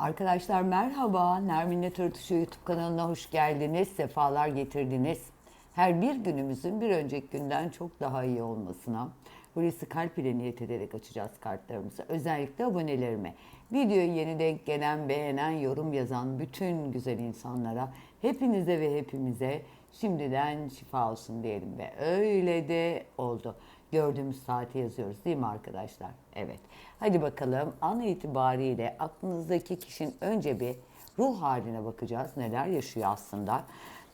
Arkadaşlar merhaba. Nermin'le Törtüşü YouTube kanalına hoş geldiniz. Sefalar getirdiniz. Her bir günümüzün bir önceki günden çok daha iyi olmasına Hulusi Kalp ile niyet ederek açacağız kartlarımızı. Özellikle abonelerime. Videoyu yeni denk gelen, beğenen, yorum yazan bütün güzel insanlara, hepinize ve hepimize şimdiden şifa olsun diyelim ve öyle de oldu. Gördüğümüz saati yazıyoruz değil mi arkadaşlar? Evet. Hadi bakalım an itibariyle aklınızdaki kişinin önce bir ruh haline bakacağız. Neler yaşıyor aslında.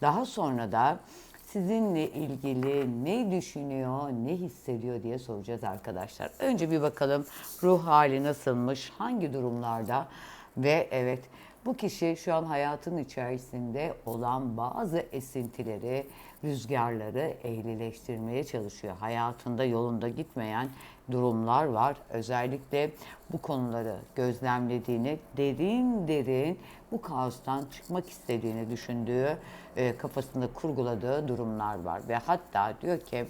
Daha sonra da sizinle ilgili ne düşünüyor, ne hissediyor diye soracağız arkadaşlar. Önce bir bakalım ruh hali nasılmış, hangi durumlarda ve evet bu kişi şu an hayatın içerisinde olan bazı esintileri, rüzgarları ehlileştirmeye çalışıyor. Hayatında yolunda gitmeyen durumlar var. Özellikle bu konuları gözlemlediğini, derin derin bu kaostan çıkmak istediğini düşündüğü, e, kafasında kurguladığı durumlar var. Ve hatta diyor ki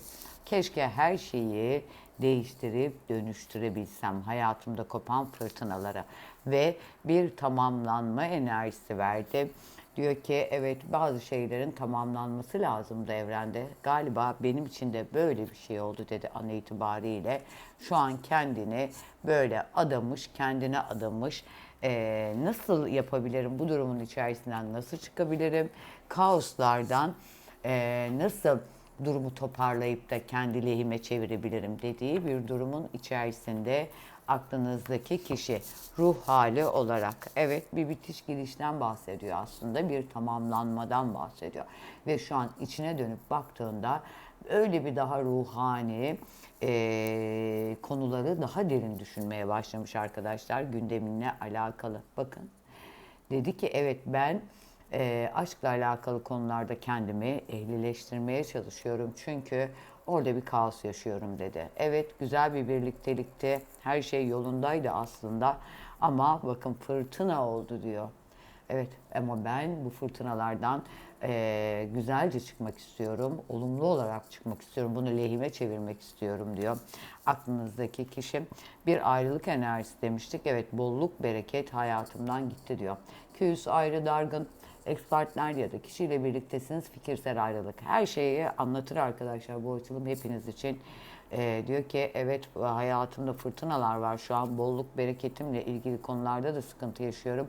keşke her şeyi değiştirip dönüştürebilsem hayatımda kopan fırtınalara ve bir tamamlanma enerjisi verdi. Diyor ki evet bazı şeylerin tamamlanması lazımdı evrende. Galiba benim için de böyle bir şey oldu dedi an itibariyle. Şu an kendini böyle adamış, kendine adamış. Ee, nasıl yapabilirim bu durumun içerisinden nasıl çıkabilirim? Kaoslardan ee, nasıl durumu toparlayıp da kendi lehime çevirebilirim dediği bir durumun içerisinde aklınızdaki kişi ruh hali olarak. Evet bir bitiş girişten bahsediyor aslında bir tamamlanmadan bahsediyor. Ve şu an içine dönüp baktığında öyle bir daha ruhani eee, konuları daha derin düşünmeye başlamış arkadaşlar gündeminle alakalı. Bakın dedi ki evet ben e, aşkla alakalı konularda kendimi ehlileştirmeye çalışıyorum. Çünkü orada bir kaos yaşıyorum dedi. Evet güzel bir birliktelikti. Her şey yolundaydı aslında. Ama bakın fırtına oldu diyor. Evet ama ben bu fırtınalardan eee, güzelce çıkmak istiyorum. Olumlu olarak çıkmak istiyorum. Bunu lehime çevirmek istiyorum diyor. Aklınızdaki kişi bir ayrılık enerjisi demiştik. Evet bolluk bereket hayatımdan gitti diyor. Küs ayrı dargın ekspertler ya da kişiyle birliktesiniz fikirsel ayrılık. Her şeyi anlatır arkadaşlar bu açılım hepiniz için. Ee, diyor ki evet hayatımda fırtınalar var şu an bolluk bereketimle ilgili konularda da sıkıntı yaşıyorum.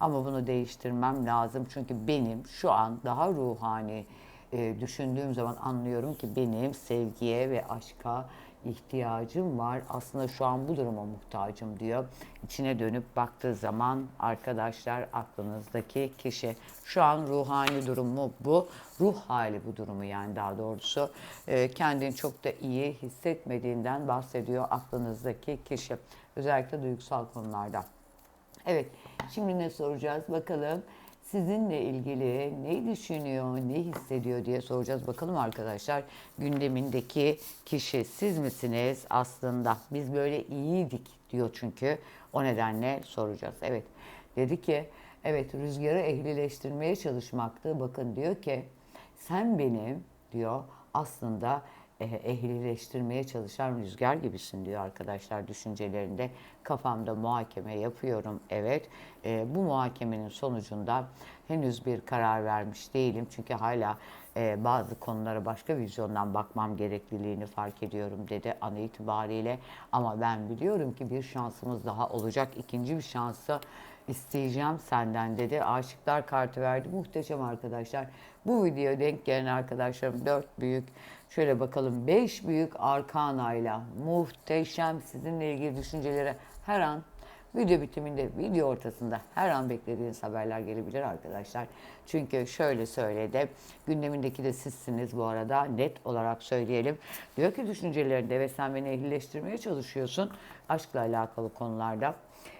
Ama bunu değiştirmem lazım çünkü benim şu an daha ruhani e, düşündüğüm zaman anlıyorum ki benim sevgiye ve aşka ihtiyacım var. Aslında şu an bu duruma muhtacım diyor. İçine dönüp baktığı zaman arkadaşlar aklınızdaki kişi şu an ruhani durumu bu. Ruh hali bu durumu yani daha doğrusu. E, kendini çok da iyi hissetmediğinden bahsediyor aklınızdaki kişi. Özellikle duygusal konularda. Evet, şimdi ne soracağız bakalım. Sizinle ilgili ne düşünüyor, ne hissediyor diye soracağız. Bakalım arkadaşlar gündemindeki kişi siz misiniz aslında? Biz böyle iyiydik diyor çünkü. O nedenle soracağız. Evet, dedi ki evet rüzgarı ehlileştirmeye çalışmaktı. Bakın diyor ki sen benim diyor aslında ehlileştirmeye çalışan rüzgar gibisin diyor arkadaşlar düşüncelerinde. Kafamda muhakeme yapıyorum evet. E, bu muhakemenin sonucunda henüz bir karar vermiş değilim. Çünkü hala e, bazı konulara başka vizyondan bakmam gerekliliğini fark ediyorum dedi an itibariyle. Ama ben biliyorum ki bir şansımız daha olacak. İkinci bir şansı isteyeceğim senden dedi. Aşıklar kartı verdi. Muhteşem arkadaşlar. Bu videoya denk gelen arkadaşlarım dört büyük şöyle bakalım beş büyük arkanayla muhteşem sizinle ilgili düşüncelere her an video bitiminde, video ortasında her an beklediğiniz haberler gelebilir arkadaşlar. Çünkü şöyle söyledi, gündemindeki de sizsiniz bu arada net olarak söyleyelim. Diyor ki düşüncelerinde ve sen beni ehlileştirmeye çalışıyorsun aşkla alakalı konularda.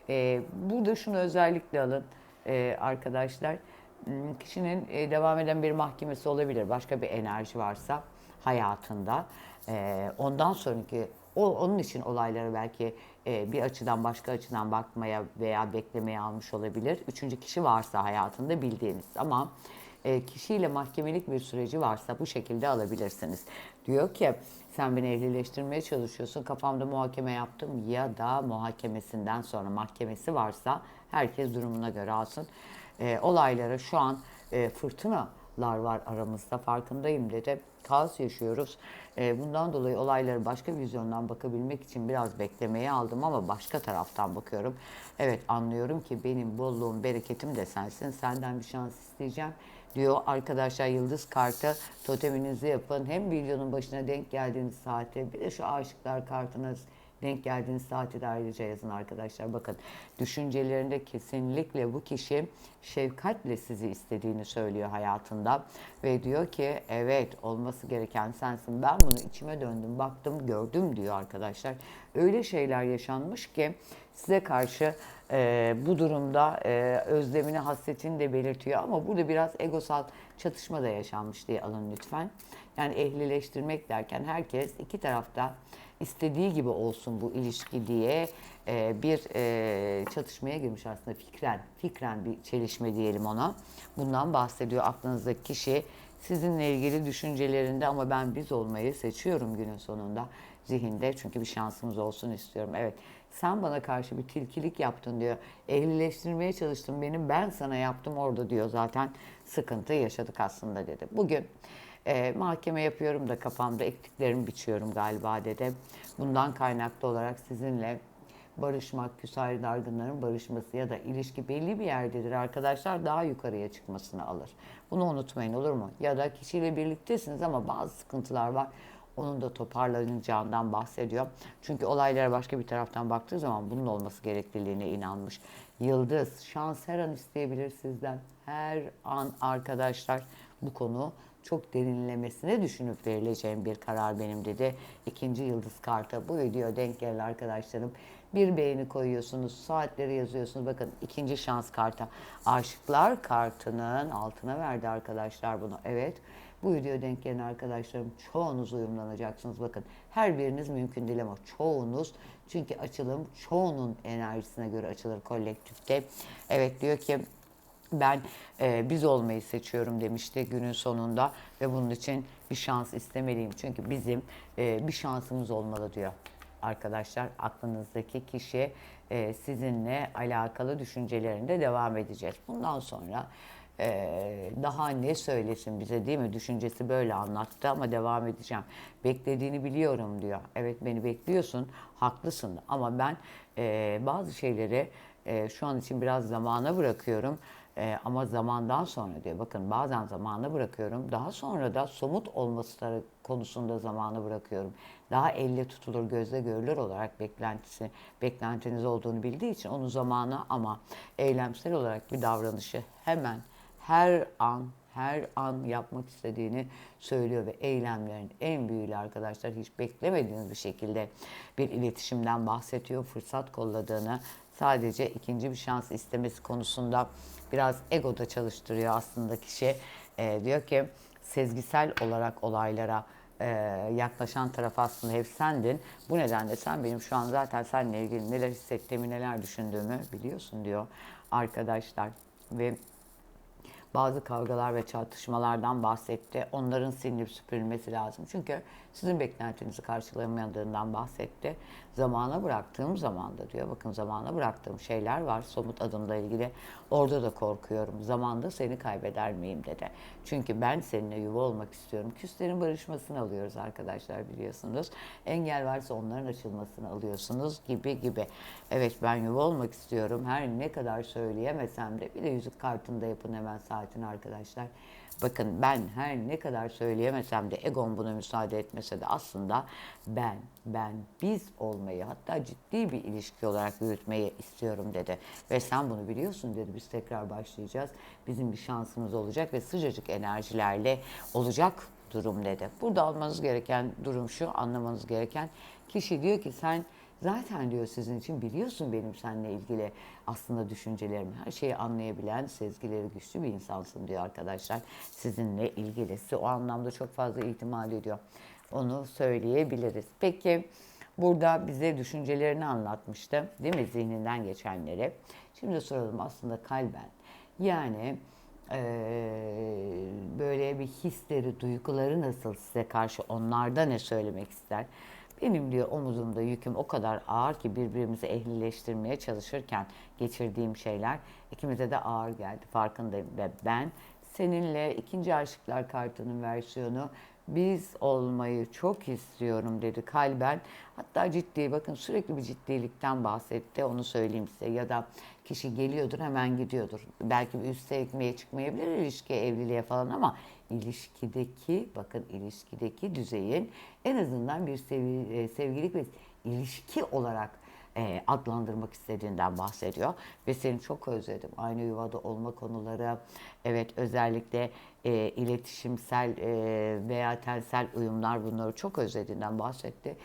Ee, burada şunu özellikle alın ee, arkadaşlar. Hmm, Kişinin e, devam eden bir mahkemesi olabilir. Başka bir enerji varsa hayatında. Ee, ondan sonraki o, onun için olayları belki e, bir açıdan başka açıdan bakmaya veya beklemeye almış olabilir. Üçüncü kişi varsa hayatında bildiğiniz ama e, kişiyle mahkemelik bir süreci varsa bu şekilde alabilirsiniz. Diyor ki sen beni ehlileştirmeye çalışıyorsun kafamda muhakeme yaptım ya da muhakemesinden sonra mahkemesi varsa herkes durumuna göre alsın. E, olaylara şu an e, fırtınalar var aramızda farkındayım dedi. Kaos yaşıyoruz. E, bundan dolayı olayları başka vizyondan bakabilmek için biraz beklemeye aldım ama başka taraftan bakıyorum. Evet anlıyorum ki benim bolluğum, bereketim de sensin. Senden bir şans isteyeceğim diyor. Arkadaşlar yıldız kartı toteminizi yapın. Hem videonun başına denk geldiğiniz saate bir de şu aşıklar kartınız denk geldiğiniz saati de ayrıca yazın arkadaşlar. Bakın düşüncelerinde kesinlikle bu kişi şefkatle sizi istediğini söylüyor hayatında. Ve diyor ki evet olması gereken sensin. Ben bunu içime döndüm, baktım, gördüm diyor arkadaşlar. Öyle şeyler yaşanmış ki size karşı e, bu durumda e, özlemini, hasretini de belirtiyor. Ama burada biraz egosal çatışma da yaşanmış diye alın lütfen. Yani ehlileştirmek derken herkes iki tarafta istediği gibi olsun bu ilişki diye e, bir e, çatışmaya girmiş aslında fikren. Fikren bir çelişme diyelim ona. Bundan bahsediyor aklınızdaki kişi. Sizinle ilgili düşüncelerinde ama ben biz olmayı seçiyorum günün sonunda zihinde. Çünkü bir şansımız olsun istiyorum. Evet sen bana karşı bir tilkilik yaptın diyor. Ehlileştirmeye çalıştım benim ben sana yaptım orada diyor zaten sıkıntı yaşadık aslında dedi. Bugün e, mahkeme yapıyorum da kafamda ektiklerimi biçiyorum galiba dedi. Bundan kaynaklı olarak sizinle barışmak, küs ayrı dargınların barışması ya da ilişki belli bir yerdedir arkadaşlar daha yukarıya çıkmasını alır. Bunu unutmayın olur mu? Ya da kişiyle birliktesiniz ama bazı sıkıntılar var. Onun da toparlanacağından bahsediyor. Çünkü olaylara başka bir taraftan baktığı zaman bunun olması gerekliliğine inanmış. Yıldız, şans her an isteyebilir sizden. Her an arkadaşlar bu konu çok derinlemesine düşünüp verileceğim bir karar benim dedi. İkinci yıldız kartı. Bu video denk geldi arkadaşlarım. Bir beğeni koyuyorsunuz, saatleri yazıyorsunuz. Bakın ikinci şans kartı. Aşıklar kartının altına verdi arkadaşlar bunu. Evet. Bu video denk gelen arkadaşlarım çoğunuz uyumlanacaksınız. Bakın her biriniz mümkün değil ama çoğunuz çünkü açılım çoğunun enerjisine göre açılır kolektifte. Evet diyor ki ben e, biz olmayı seçiyorum demişti günün sonunda ve bunun için bir şans istemeliyim. Çünkü bizim e, bir şansımız olmalı diyor arkadaşlar. Aklınızdaki kişi e, sizinle alakalı düşüncelerinde devam edeceğiz. Bundan sonra e, daha ne söylesin bize değil mi? Düşüncesi böyle anlattı ama devam edeceğim. Beklediğini biliyorum diyor. Evet beni bekliyorsun, haklısın ama ben e, bazı şeyleri e, şu an için biraz zamana bırakıyorum. E, ama zamandan sonra diyor bakın bazen zamana bırakıyorum. Daha sonra da somut olması konusunda zamanı bırakıyorum. Daha elle tutulur, gözle görülür olarak beklentisi, beklentiniz olduğunu bildiği için onu zamanı ama eylemsel olarak bir davranışı hemen her an her an yapmak istediğini söylüyor ve eylemlerin en büyüğü arkadaşlar hiç beklemediğiniz bir şekilde bir iletişimden bahsediyor. Fırsat kolladığını sadece ikinci bir şans istemesi konusunda biraz egoda çalıştırıyor aslında kişi. E, diyor ki sezgisel olarak olaylara e, yaklaşan taraf aslında hep sendin. Bu nedenle sen benim şu an zaten seninle ilgili neler hissettiğimi, neler düşündüğümü biliyorsun diyor arkadaşlar. Ve bazı kavgalar ve çatışmalardan bahsetti. Onların silinip süpürülmesi lazım. Çünkü sizin beklentinizi karşılayamadığından bahsetti. Zamana bıraktığım zamanda diyor. Bakın zamana bıraktığım şeyler var somut adımla ilgili. Orada da korkuyorum. Zamanda seni kaybeder miyim dedi. Çünkü ben seninle yuva olmak istiyorum. Küslerin barışmasını alıyoruz arkadaşlar biliyorsunuz. Engel varsa onların açılmasını alıyorsunuz gibi gibi. Evet ben yuva olmak istiyorum. Her ne kadar söyleyemesem de bir de yüzük kartında yapın hemen saatini arkadaşlar. Bakın ben her ne kadar söyleyemesem de egon buna müsaade etmese de aslında ben, ben, biz olmayı hatta ciddi bir ilişki olarak yürütmeyi istiyorum dedi. Ve sen bunu biliyorsun dedi biz tekrar başlayacağız. Bizim bir şansımız olacak ve sıcacık enerjilerle olacak durum dedi. Burada almanız gereken durum şu, anlamanız gereken kişi diyor ki sen Zaten diyor sizin için biliyorsun benim seninle ilgili aslında düşüncelerimi. Her şeyi anlayabilen, sezgileri güçlü bir insansın diyor arkadaşlar. Sizinle ilgili. Size o anlamda çok fazla ihtimal ediyor. Onu söyleyebiliriz. Peki burada bize düşüncelerini anlatmıştı. Değil mi? Zihninden geçenleri. Şimdi soralım aslında kalben. Yani Ee, böyle bir hisleri, duyguları nasıl size karşı onlarda ne söylemek ister? Benim diyor omuzumda yüküm o kadar ağır ki birbirimizi ehlileştirmeye çalışırken geçirdiğim şeyler ikimize de ağır geldi farkındayım ve ben seninle ikinci aşıklar kartının versiyonu biz olmayı çok istiyorum dedi kalben. Hatta ciddi bakın sürekli bir ciddilikten bahsetti onu söyleyeyim size ya da kişi geliyordur hemen gidiyordur. Belki bir üste ekmeğe çıkmayabilir ilişki evliliğe falan ama ilişkideki bakın ilişkideki düzeyin en azından bir sevi- e, sevgililik ve ilişki olarak e, adlandırmak istediğinden bahsediyor. Ve seni çok özledim. Aynı yuvada olma konuları, evet özellikle e, iletişimsel e, veya tensel uyumlar bunları çok özlediğinden bahsetti.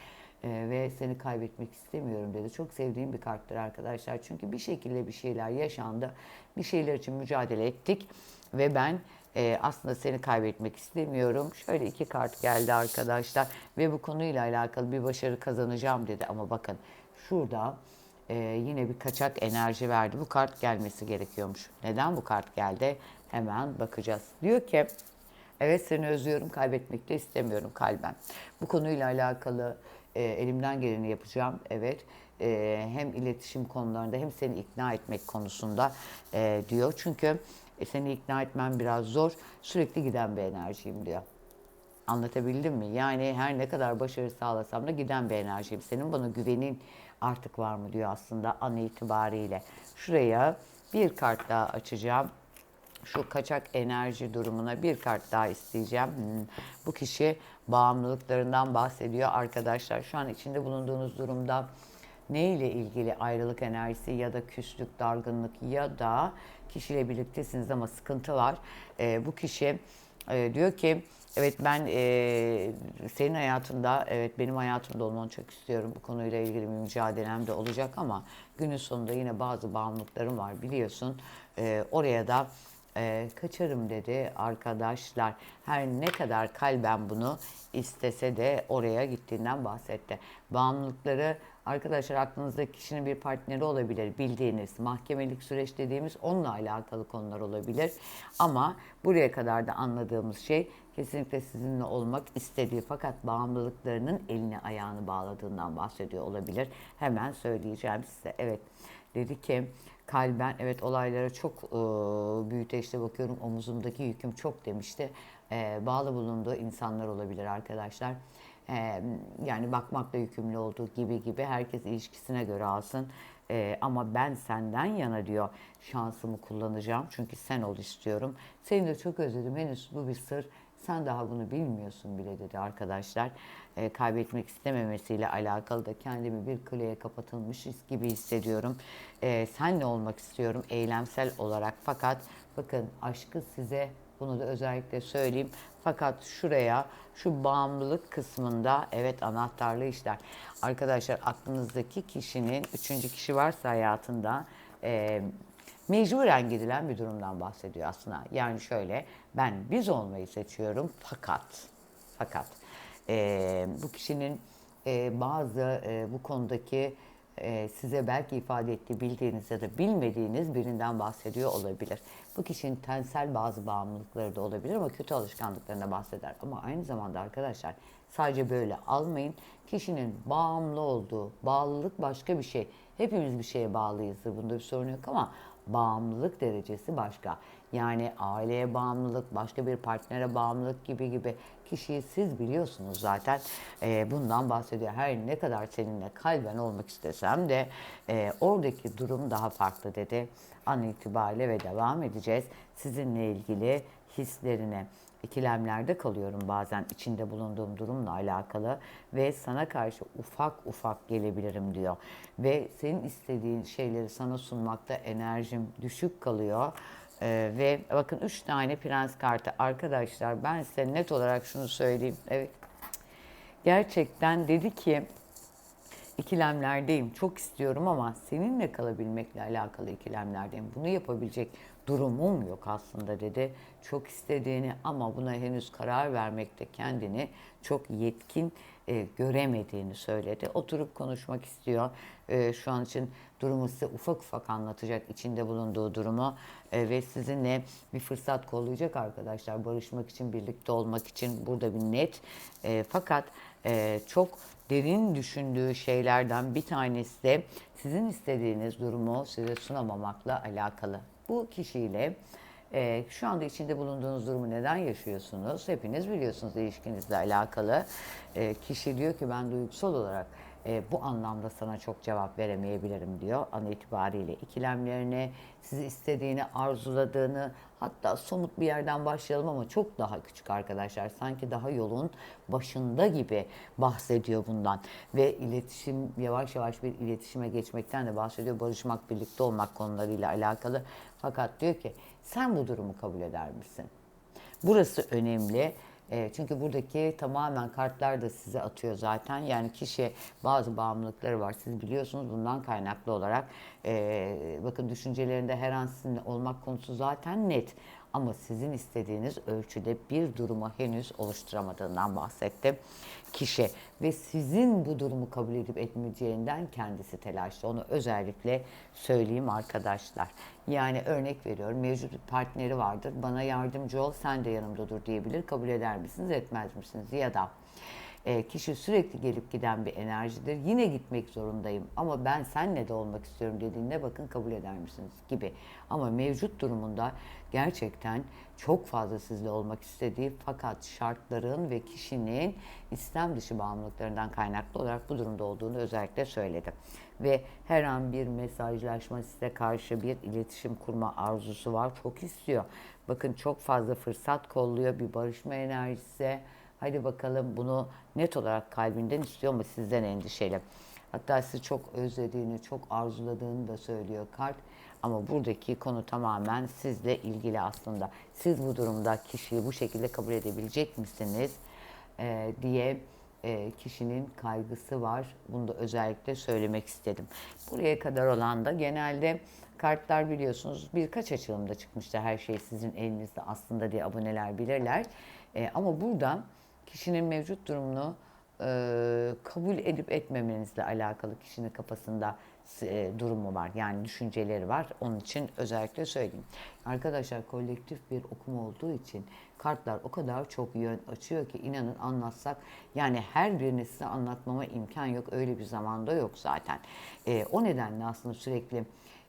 E, ve seni kaybetmek istemiyorum dedi. Çok sevdiğim bir karttır arkadaşlar. Çünkü bir şekilde bir şeyler yaşandı. Bir şeyler için mücadele ettik. Ve ben e, aslında seni kaybetmek istemiyorum. Şöyle iki kart geldi arkadaşlar. Ve bu konuyla alakalı bir başarı kazanacağım dedi. Ama bakın şurada e, yine bir kaçak enerji verdi. Bu kart gelmesi gerekiyormuş. Neden bu kart geldi? Hemen bakacağız. Diyor ki evet seni özlüyorum kaybetmek de istemiyorum kalben. Bu konuyla alakalı e, elimden geleni yapacağım. Evet e, hem iletişim konularında hem seni ikna etmek konusunda e, diyor. Çünkü e, seni ikna etmem biraz zor. Sürekli giden bir enerjiyim diyor. Anlatabildim mi? Yani her ne kadar başarı sağlasam da giden bir enerjiyim. Senin bana güvenin artık var mı diyor aslında an itibariyle. Şuraya bir kart daha açacağım. Şu kaçak enerji durumuna bir kart daha isteyeceğim. Hmm. Bu kişi bağımlılıklarından bahsediyor arkadaşlar. Şu an içinde bulunduğunuz durumda ne ile ilgili ayrılık enerjisi ya da küslük, dargınlık ya da kişiyle birliktesiniz ama sıkıntı var. Ee, bu kişi e, diyor ki evet ben e, senin hayatında evet benim hayatımda olmanı çok istiyorum. Bu konuyla ilgili bir mücadelem de olacak ama günün sonunda yine bazı bağımlılıklarım var biliyorsun. Ee, oraya da e, kaçarım dedi arkadaşlar. Her ne kadar kalben bunu istese de oraya gittiğinden bahsetti. Bağımlılıkları arkadaşlar aklınızdaki kişinin bir partneri olabilir bildiğiniz mahkemelik süreç dediğimiz onunla alakalı konular olabilir. Ama buraya kadar da anladığımız şey kesinlikle sizinle olmak istediği fakat bağımlılıklarının elini ayağını bağladığından bahsediyor olabilir. Hemen söyleyeceğim size. Evet dedi ki kalben evet olaylara çok e, büyüteçte bakıyorum. Omuzumdaki yüküm çok demişti. E, bağlı bulunduğu insanlar olabilir arkadaşlar. E, yani bakmakla yükümlü olduğu gibi gibi herkes ilişkisine göre alsın. E, ama ben senden yana diyor şansımı kullanacağım. Çünkü sen ol istiyorum. Seni de çok özledim. Henüz bu bir sır. Sen daha bunu bilmiyorsun bile dedi arkadaşlar. E, kaybetmek istememesiyle alakalı da kendimi bir kuleye kapatılmış gibi hissediyorum. E, senle olmak istiyorum eylemsel olarak. Fakat bakın aşkı size bunu da özellikle söyleyeyim. Fakat şuraya şu bağımlılık kısmında evet anahtarlı işler. Arkadaşlar aklınızdaki kişinin üçüncü kişi varsa hayatında e, mecburen gidilen bir durumdan bahsediyor aslında. Yani şöyle ben biz olmayı seçiyorum fakat fakat e, bu kişinin e, bazı e, bu konudaki e, size belki ifade ettiği bildiğiniz ya da bilmediğiniz birinden bahsediyor olabilir. Bu kişinin tensel bazı bağımlılıkları da olabilir ama kötü alışkanlıklarına bahseder. Ama aynı zamanda arkadaşlar sadece böyle almayın. Kişinin bağımlı olduğu, bağlılık başka bir şey. Hepimiz bir şeye bağlıyızdır. Bunda bir sorun yok ama bağımlılık derecesi başka. Yani aileye bağımlılık, başka bir partnere bağımlılık gibi gibi kişiyi siz biliyorsunuz zaten. E, bundan bahsediyor. Her ne kadar seninle kalben olmak istesem de e, oradaki durum daha farklı dedi. An itibariyle ve devam edeceğiz. Sizinle ilgili hislerine ikilemlerde kalıyorum bazen içinde bulunduğum durumla alakalı ve sana karşı ufak ufak gelebilirim diyor. Ve senin istediğin şeyleri sana sunmakta enerjim düşük kalıyor. Ee, ve bakın üç tane prens kartı arkadaşlar ben size net olarak şunu söyleyeyim. Evet gerçekten dedi ki ikilemlerdeyim. Çok istiyorum ama seninle kalabilmekle alakalı ikilemlerdeyim. Bunu yapabilecek durumum yok aslında dedi. Çok istediğini ama buna henüz karar vermekte kendini çok yetkin e, göremediğini söyledi. Oturup konuşmak istiyor. E, şu an için durumu size ufak ufak anlatacak içinde bulunduğu durumu E, ve sizinle bir fırsat kollayacak arkadaşlar. Barışmak için, birlikte olmak için burada bir net. E, fakat e, çok derin düşündüğü şeylerden bir tanesi de sizin istediğiniz durumu size sunamamakla alakalı. Bu kişiyle e, şu anda içinde bulunduğunuz durumu neden yaşıyorsunuz? Hepiniz biliyorsunuz ilişkinizle alakalı. E, kişi diyor ki ben duygusal olarak e, bu anlamda sana çok cevap veremeyebilirim diyor. An itibariyle ikilemlerine, sizi istediğini, arzuladığını, hatta somut bir yerden başlayalım ama çok daha küçük arkadaşlar. Sanki daha yolun başında gibi bahsediyor bundan. Ve iletişim, yavaş yavaş bir iletişime geçmekten de bahsediyor. Barışmak, birlikte olmak konularıyla alakalı. Fakat diyor ki sen bu durumu kabul eder misin? Burası önemli. E, çünkü buradaki tamamen kartlar da size atıyor zaten. Yani kişi bazı bağımlılıkları var. Siz biliyorsunuz bundan kaynaklı olarak e, bakın düşüncelerinde her an sizinle olmak konusu zaten net. Ama sizin istediğiniz ölçüde bir durumu henüz oluşturamadığından bahsetti kişi. Ve sizin bu durumu kabul edip etmeyeceğinden kendisi telaşlı. Onu özellikle söyleyeyim arkadaşlar. Yani örnek veriyorum mevcut bir partneri vardır. Bana yardımcı ol sen de yanımda dur diyebilir. Kabul eder misiniz etmez misiniz? Ya da e, kişi sürekli gelip giden bir enerjidir. Yine gitmek zorundayım ama ben senle de olmak istiyorum dediğinde bakın kabul eder misiniz gibi. Ama mevcut durumunda gerçekten çok fazla sizle olmak istediği fakat şartların ve kişinin istem dışı bağımlılıklarından kaynaklı olarak bu durumda olduğunu özellikle söyledi. Ve her an bir mesajlaşma size karşı bir iletişim kurma arzusu var. Çok istiyor. Bakın çok fazla fırsat kolluyor. Bir barışma enerjisi. Hadi bakalım bunu net olarak kalbinden istiyor ama sizden endişeli. Hatta sizi çok özlediğini, çok arzuladığını da söylüyor kart. Ama buradaki konu tamamen sizle ilgili aslında. Siz bu durumda kişiyi bu şekilde kabul edebilecek misiniz Ee, diye e, kişinin kaygısı var. Bunu da özellikle söylemek istedim. Buraya kadar olan da genelde kartlar biliyorsunuz birkaç açılımda çıkmıştı. Her şey sizin elinizde aslında diye aboneler bilirler. Ee, ama burada kişinin mevcut durumunu e, kabul edip etmemenizle alakalı kişinin kafasında e, durumu var. Yani düşünceleri var. Onun için özellikle söyleyeyim. Arkadaşlar kolektif bir okum olduğu için kartlar o kadar çok yön açıyor ki inanın anlatsak yani her birini size anlatmama imkan yok. Öyle bir zamanda yok zaten. E, o nedenle aslında sürekli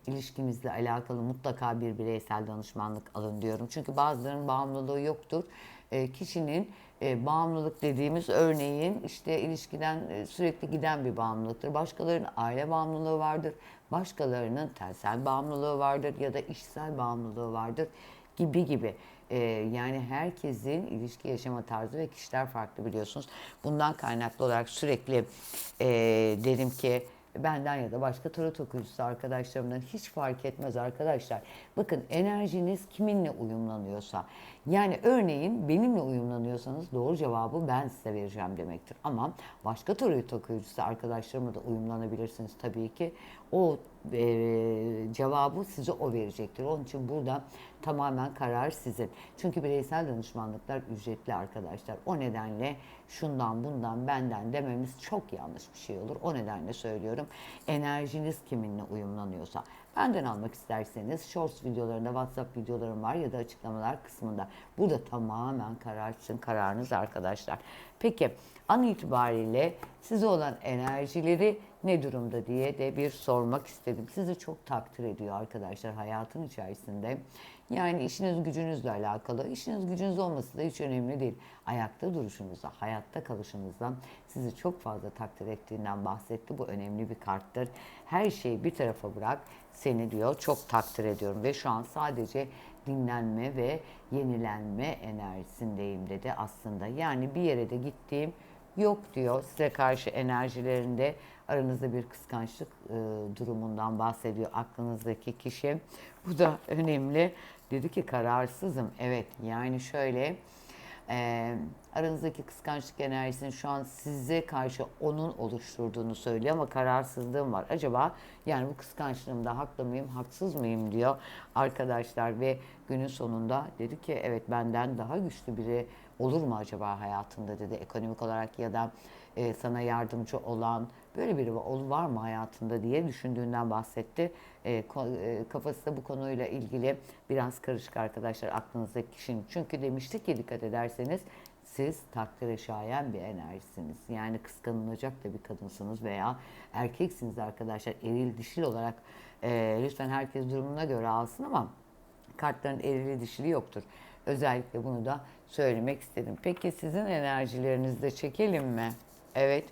ilişkinizle alakalı mutlaka bir bireysel danışmanlık alın diyorum. Çünkü bazılarının bağımlılığı yoktur. E, kişinin e, bağımlılık dediğimiz örneğin işte ilişkiden e, sürekli giden bir bağımlılıktır. Başkalarının aile bağımlılığı vardır. Başkalarının tensel bağımlılığı vardır ya da işsel bağımlılığı vardır gibi gibi. E, yani herkesin ilişki yaşama tarzı ve kişiler farklı biliyorsunuz. Bundan kaynaklı olarak sürekli e, derim ki benden ya da başka tarot okuyucusu arkadaşlarımdan hiç fark etmez arkadaşlar. Bakın enerjiniz kiminle uyumlanıyorsa yani örneğin benimle uyumlanıyorsanız doğru cevabı ben size vereceğim demektir. Ama başka tarot okuyucusu arkadaşlarımla da uyumlanabilirsiniz tabii ki. O e, cevabı size o verecektir. Onun için burada tamamen karar sizin. Çünkü bireysel danışmanlıklar ücretli arkadaşlar. O nedenle şundan bundan benden dememiz çok yanlış bir şey olur. O nedenle söylüyorum. Enerjiniz kiminle uyumlanıyorsa. Benden almak isterseniz shorts videolarında, WhatsApp videolarım var ya da açıklamalar kısmında. Burada tamamen karar sizin kararınız arkadaşlar. Peki an itibariyle size olan enerjileri ne durumda diye de bir sormak istedim. Sizi çok takdir ediyor arkadaşlar hayatın içerisinde. Yani işiniz gücünüzle alakalı. İşiniz gücünüz olması da hiç önemli değil. Ayakta duruşunuzda, hayatta kalışınızdan sizi çok fazla takdir ettiğinden bahsetti. Bu önemli bir karttır. Her şeyi bir tarafa bırak. Seni diyor çok takdir ediyorum ve şu an sadece dinlenme ve yenilenme enerjisindeyim dedi aslında. Yani bir yere de gittiğim yok diyor. Size karşı enerjilerinde aranızda bir kıskançlık e, durumundan bahsediyor aklınızdaki kişi. Bu da önemli. Dedi ki kararsızım. Evet yani şöyle Ee, aranızdaki kıskançlık enerjisinin şu an size karşı onun oluşturduğunu söylüyor ama kararsızlığım var. Acaba yani bu kıskançlığımda haklı mıyım, haksız mıyım diyor arkadaşlar ve günün sonunda dedi ki evet benden daha güçlü biri olur mu acaba hayatında dedi ekonomik olarak ya da e, sana yardımcı olan böyle biri var mı hayatında diye düşündüğünden bahsetti. E, e, kafası da bu konuyla ilgili biraz karışık arkadaşlar aklınızdaki kişinin. Çünkü demiştik ki dikkat ederseniz siz takdire şayan bir enerjisiniz. Yani kıskanılacak da bir kadınsınız veya erkeksiniz arkadaşlar. Eril dişil olarak e, lütfen herkes durumuna göre alsın ama kartların erili dişili yoktur. Özellikle bunu da söylemek istedim. Peki sizin enerjilerinizi de çekelim mi? Evet.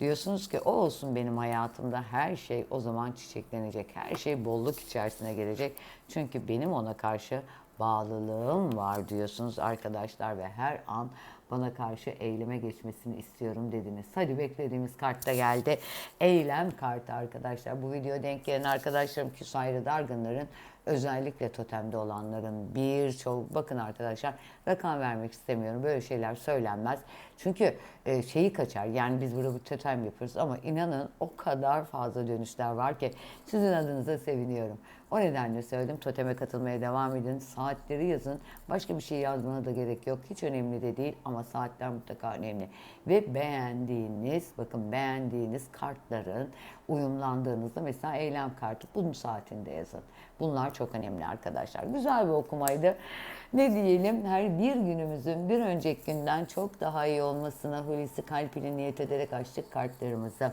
Diyorsunuz ki o olsun benim hayatımda her şey o zaman çiçeklenecek. Her şey bolluk içerisine gelecek. Çünkü benim ona karşı bağlılığım var diyorsunuz arkadaşlar ve her an bana karşı eyleme geçmesini istiyorum dediniz. Hadi beklediğimiz kart da geldi. Eylem kartı arkadaşlar. Bu video denk gelen arkadaşlarım Küsayri Dargınların özellikle totemde olanların birçok bakın arkadaşlar rakam vermek istemiyorum. Böyle şeyler söylenmez. Çünkü e, şeyi kaçar. Yani biz burada bu totem yapıyoruz ama inanın o kadar fazla dönüşler var ki sizin adınıza seviniyorum. O nedenle söyledim. Toteme katılmaya devam edin. Saatleri yazın. Başka bir şey yazmana da gerek yok. Hiç önemli de değil ama saatler mutlaka önemli. Ve beğendiğiniz, bakın beğendiğiniz kartların uyumlandığınızda mesela eylem kartı bunun saatinde yazın. Bunlar çok önemli arkadaşlar. Güzel bir okumaydı. Ne diyelim her bir günümüzün bir önceki günden çok daha iyi olmasına Hulusi Kalp ile niyet ederek açtık kartlarımızı.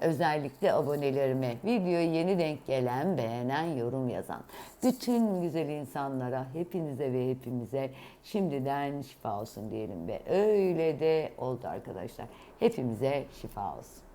Özellikle abonelerime, videoyu yeni denk gelen, beğenen, yorum yazan, bütün güzel insanlara, hepinize ve hepimize şimdiden şifa olsun diyelim ve öyle de oldu arkadaşlar. Hepimize şifa olsun.